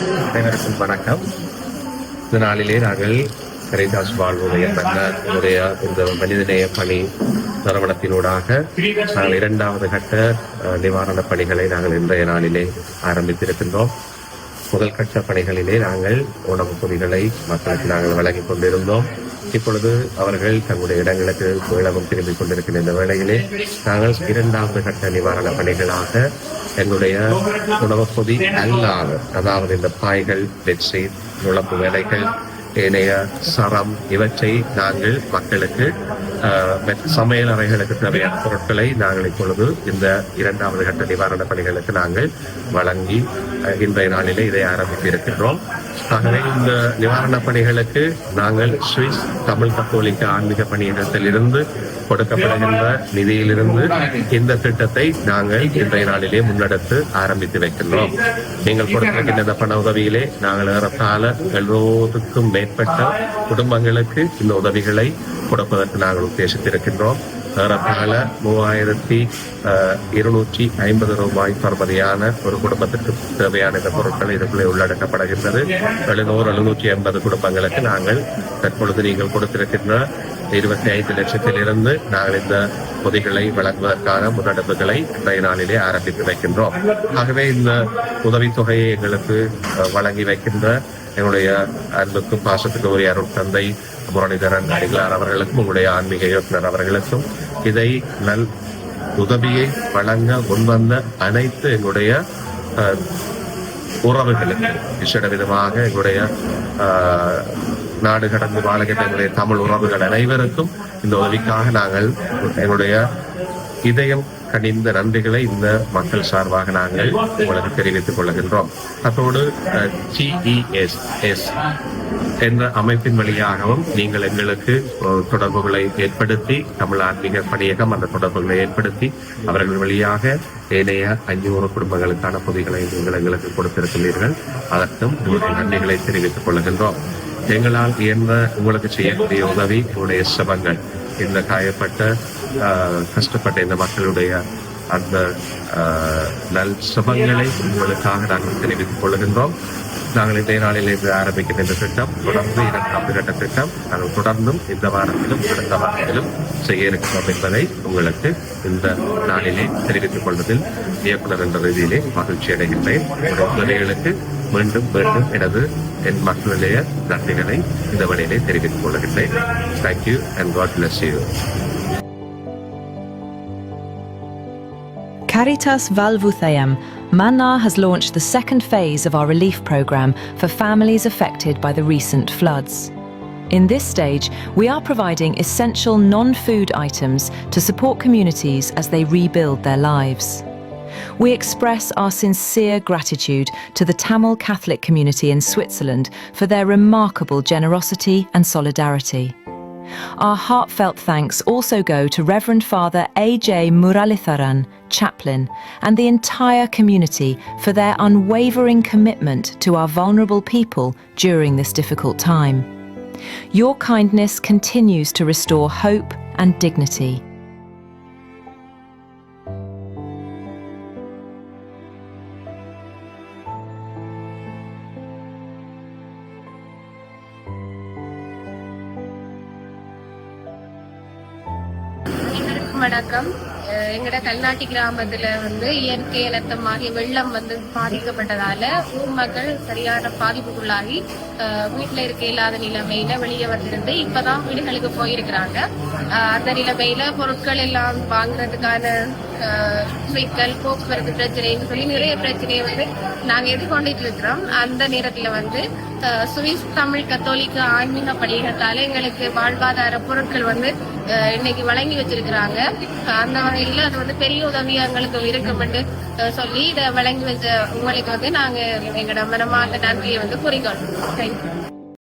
அனைவருக்கும் வணக்கம். இந்த நாளிலே நாங்கள் கரைதாஸ் வாழ்வுடைய தன்னுடைய இந்த மனிதநேய பணி நிறுவனத்தினூடாக நாங்கள் இரண்டாவது கட்ட நிவாரண நிவாரணப் பணிகளை நாங்கள் இன்றைய நாளிலே ஆரம்பித்திருக்கின்றோம். முதல் கட்ட பணிகளிலே நாங்கள் உணவுப் பொதிகளை மக்களுக்கு நாங்கள் வழங்கிக் கொண்டிருந்தோம். இப்பொழுது அவர்கள் தங்களுடைய இடங்களுக்கு மீளவும் திரும்பிக் கொண்டிருக்கின்ற இந்த வேளையிலே நாங்கள் இரண்டாவது கட்ட நிவாரண பணிகளாக எங்களுடைய உணவுப்பொதி அல்லாத அதாவது இந்த பாய்கள் பெட்ஷீட் உழப்பு வேலைகள் ஏனைய சரம் இவற்றை நாங்கள் மக்களுக்கு சமையல் அறைகளுக்கு தேவையான பொருட்களை நாங்கள் இப்பொழுது இந்த இரண்டாவது கட்ட நிவாரண பணிகளுக்கு நாங்கள் வழங்கி இன்றைய நாளிலே இதை ஆரம்பித்து இருக்கின்றோம் ஆகவே இந்த நிவாரணப் பணிகளுக்கு நாங்கள் சுவிஸ் தமிழ் கத்தோலிக்க ஆன்மீக பணியிடத்தில் இருந்து கொடுக்கப்படுகின்ற நிதியிலிருந்து இந்த திட்டத்தை நாங்கள் இன்றைய நாளிலே முன்னெடுத்து ஆரம்பித்து வைக்கின்றோம். நீங்கள் கொடுத்திருக்கின்ற இந்த பண உதவியிலே நாங்கள் ஏறத்தாழ எழுபதுக்கும் மேற்பட்ட குடும்பங்களுக்கு இந்த உதவிகளை கொடுப்பதற்கு நாங்கள் உத்தேசித்திருக்கின்றோம். ஏறத்தாழ மூவாயிரத்தி இருநூற்றி ஐம்பது ரூபாய் பரமதியான ஒரு குடும்பத்திற்கு தேவையான இந்த பொருட்கள் இதுக்குள்ளே உள்ளடக்கப்படுகின்றது. எழுநூறு எழுநூற்றி எண்பது குடும்பங்களுக்கு நாங்கள் தற்பொழுது நீங்கள் கொடுத்திருக்கின்ற இருபத்தி ஐந்து லட்சத்திலிருந்து நாங்கள் இந்த பொதிகளை வழங்குவதற்கான முன்னெடுப்புகளை இன்றைய நாளிலே ஆரம்பித்து வைக்கின்றோம். ஆகவே இந்த உதவித்தொகையை எங்களுக்கு வழங்கி வைக்கின்ற எங்களுடைய அன்புக்கும் பாசத்துக்கும் உரிய அருள் தந்தை முரளிதரன் அடிகளார் அவர்களுக்கும் உங்களுடைய ஆன்மீக இயக்குனர் அவர்களுக்கும் இதை நல் உதவியை வழங்க முன்வந்த அனைத்து எங்களுடைய உறவுகளுக்கு விசேட விதமாக எங்களுடைய நாடு கடந்து வாழ்கின்ற எங்களுடைய தமிழ் உறவுகள் அனைவருக்கும் இந்த உதவிக்காக நாங்கள் எங்களுடைய இதயம் கனிந்த நன்றிகளை இந்த மக்கள் சார்பாக நாங்கள் உங்களுக்கு தெரிவித்துக் கொள்கின்றோம். அதோடு ஜிஇஎஸ் எஸ் என்ற அமைப்பின் வழியாகவும் நீங்கள் எங்களுக்கு தொடர்புகளை ஏற்படுத்தி தமிழ் ஆன்மீக பணியகம் அந்த தொடர்புகளை ஏற்படுத்தி அவர்கள் வழியாக ஏனைய ஐநூறு குடும்பங்களுக்கான பொதிகளை நீங்கள் எங்களுக்கு கொடுத்திருக்கிறீர்கள். அதற்கும் உங்களுடைய நன்றிகளை தெரிவித்துக் கொள்கின்றோம். எங்களால் இயன்ற உங்களுக்கு செய்யக்கூடிய உதவி உங்களுடைய சிரமங்கள் இந்த காயப்பட்ட கஷ்டப்பட்ட இந்த மக்களுடைய அந்த நல் சுபங்களை உங்களுக்காக நாங்கள் தெரிவித்துக் கொள்கின்றோம். நாங்கள் இன்றைய நாளில் இருந்து ஆரம்பிக்கிற இந்த திட்டம் தொடர்ந்து இரண்டாவது கட்ட திட்டம். நாங்கள் தொடர்ந்தும் இந்த வாரத்திலும் அடுத்த வாரத்திலும் செய்ய இருக்கிறோம் என்பதை உங்களுக்கு இந்த நாளிலே தெரிவித்துக் கொள்வதில் இயக்குனர் என்ற ரீதியிலே மகிழ்ச்சி அடைகின்றேன் உங்களுடைய மீண்டும் மீண்டும் எனது என் மக்களுடைய நன்றிகளை இந்த வழியிலே தெரிவித்துக் கொள்கின்றேன் thank you and God bless you Caritas Valvuthayam, Mannar has launched the second phase of our relief programme for families affected by the recent floods. In this stage, we are providing essential non food items to support communities as they rebuild their lives. We express our sincere gratitude to the Tamil Catholic community in Switzerland for their remarkable generosity and solidarity. Our heartfelt thanks also go to Reverend Father A.J. Muralitharan, chaplain, and the entire community for their unwavering commitment to our vulnerable people during this difficult time. Your kindness continues to restore hope and dignity. அனைவருக்கும் வணக்கம் எங்கட கல்நாட்டி கிராமத்துல வந்து இயற்கை இனத்தமாகி வெள்ளம் வந்து பாதிக்கப்பட்டதால ஊர் மக்கள் சரியான பாதிப்புக்குள்ளாகி வீட்டுல இருக்க இல்லாத நிலைமையில வெளியே வந்திருந்து இப்பதான் வீடுகளுக்கு போயிருக்கிறாங்க. அந்த நிலைமையில பொருட்கள் எல்லாம் வாங்குறதுக்கான சிக்கல் போக்குவரத்து பிரச்சனைன்னு சொல்லி நிறைய பிரச்சனையை வந்து நாங்க எதிர்கொண்டுட்டு இருக்கிறோம். அந்த நேரத்துல வந்து சுவிஸ் தமிழ் கத்தோலிக்க ஆன்மீக பணியகத்தால எங்களுக்கு வாழ்வாதார பொருட்கள் வந்து இன்னைக்கு வழங்கி வச்சிருக்கிறாங்க. அந்த வகையில அது வந்து பெரிய உதவியா எங்களுக்கு இருக்கும்னு சொல்லி இதை வழங்கி வச்ச உங்களுக்கு வந்து நாங்க எங்களோட மனமார்ந்த நன்றியை வந்து கூறிக்கொள்றோம் தேங்க்யூ